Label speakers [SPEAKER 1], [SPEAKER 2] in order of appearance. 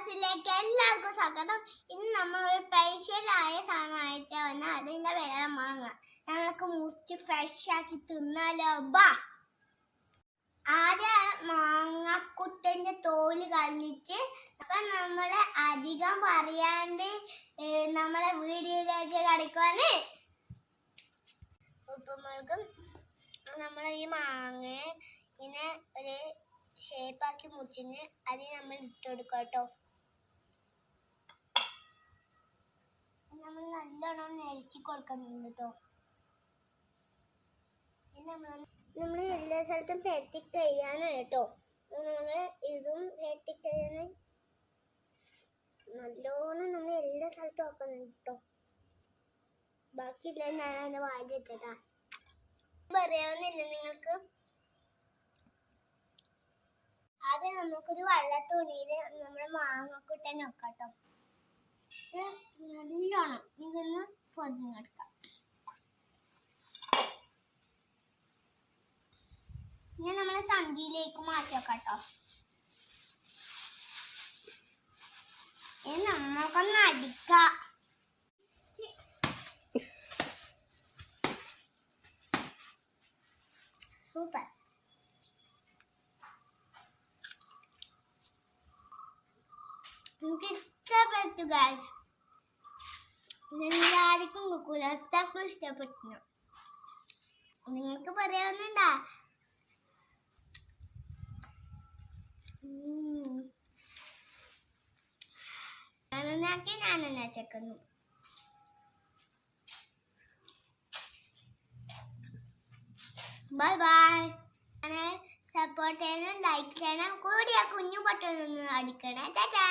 [SPEAKER 1] ക്ലാസ്സിലേക്ക് എല്ലാവർക്കും സ്വാഗതം. ഇന്ന് നമ്മൾ ഒരു സ്പെഷ്യലായ സാധനമായിട്ട് വന്ന അതിന്റെ വില മാങ്ങ. നമ്മൾക്ക് മുറിച്ച് ഫ്രഷ് ആക്കി തിന്നാലോ. ബാ. ആദ്യം മാങ്ങക്കുട്ടന്റെ തോൽ കളഞ്ഞിട്ട് അപ്പം നമ്മൾ അധികം പറയാണ്ട് നമ്മളെ വീഡിയോയിലേക്ക് കടക്കുവാന് ഉപ്പുമുളകും നമ്മൾ ഈ മാങ്ങ ഇങ്ങനെ ഒരു ഷേപ്പാക്കി മുറിച്ചിന് അത് നമ്മൾ ഇട്ട് കൊടുക്കാം കേട്ടോ നമ്മൾ നല്ലോണം നിരക്കി കൊടുക്കുന്നുണ്ട് കേട്ടോ നമ്മൾ നമ്മൾ എല്ലാ സ്ഥലത്തും പെരട്ടി കഴിയാണ് കേട്ടോ. നമ്മൾ ഇതും പെരട്ടി കഴിയാണ്. നല്ലോണം നമ്മൾ എല്ലാ സ്ഥലത്തും ആക്കുന്നുണ്ട് കേട്ടോ. ബാക്കിയില്ല ഞാൻ അതിന്റെ ഇട്ടതാ പറയാവുന്നില്ല നിങ്ങൾക്ക്? ആദ്യം നമുക്കൊരു വെള്ള തുണിയിൽ നമ്മുടെ മാങ്ങക്കൂട്ടൻ നോക്കാട്ടോ ഇത് ഇതൊന്ന് ഇനി നമ്മൾ സഞ്ചിയിലേക്ക് മാറ്റി വെക്കാട്ടോ. ഇനി നമ്മൾക്കൊന്ന് അടിക്കാം. സൂപ്പർ. എനിക്ക് ഇഷ്ടപ്പെട്ടു ഗായ്സ് എല്ലാവർക്കും കുലർത്താക്കും ഇഷ്ടപ്പെട്ടു. നിങ്ങൾക്ക് പറയാവുന്നുണ്ടാ ഞാനൊന്നാക്കി ചെക്കുന്നു ബൈ ബൈ. സപ്പോർട്ട് ചെയ്യണം ലൈക്ക് ചെയ്യണം കൂടി ആ കുഞ്ഞു പൊട്ടൊന്ന് അടിക്കണേ. ചാച്ചാ